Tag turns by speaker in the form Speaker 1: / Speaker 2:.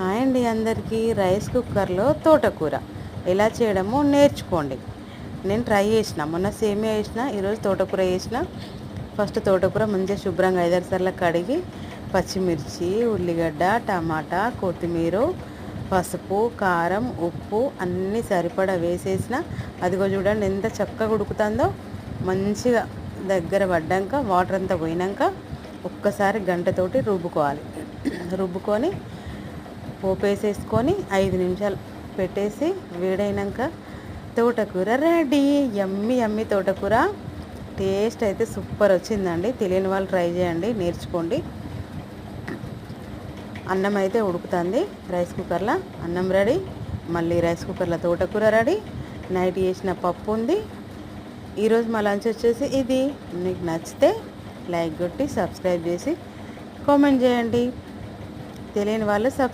Speaker 1: Hi అండి అందరికీ. Rice కుక్కర్లో తోటకూర. ఎలా చేయడమో నేర్చుకోండి. నేను ట్రై చేసిన. మొన్న సేమియా వేసిన ఈరోజు తోటకూర వేసిన ఫస్ట్ తోటకూర మంచిగా శుభ్రంగా ఐదారు సార్లు కడిగి పచ్చిమిర్చి ఉల్లిగడ్డ టమాటా కొత్తిమీర పసుపు కారం ఉప్పు అన్నీ సరిపడా వేసేసిన. అదిగో చూడండి ఎంత చక్కగా ఉడుకుతుందో. మంచిగా దగ్గర పడ్డాక వాటర్ అంతా పోయినాక ఒక్కసారి గంటతోటి రుబ్బుకోవాలి. రుబ్బుకొని పోపు వేసేసుకొని ఐదు నిమిషాలు పెట్టేసి వేడైనాక తోటకూర రెడీ. ఎమ్మి ఎమ్మి తోటకూర. టేస్ట్ అయితే సూపర్ వచ్చిందండి. తెలియని వాళ్ళు ట్రై చేయండి నేర్చుకోండి. అన్నం అయితే ఉడుకుతుంది. రైస్ కుక్కర్లో అన్నం రెడీ. మళ్ళీ రైస్ కుక్కర్లో తోటకూర రెడీ. నైట్ చేసిన పప్పు ఉంది. ఈరోజు మా లంచ్ వచ్చేసి ఇది. మీకు నచ్చితే లైక్ కొట్టి సబ్స్క్రైబ్ చేసి కామెంట్ చేయండి. తెలియని వాళ్ళు సబ్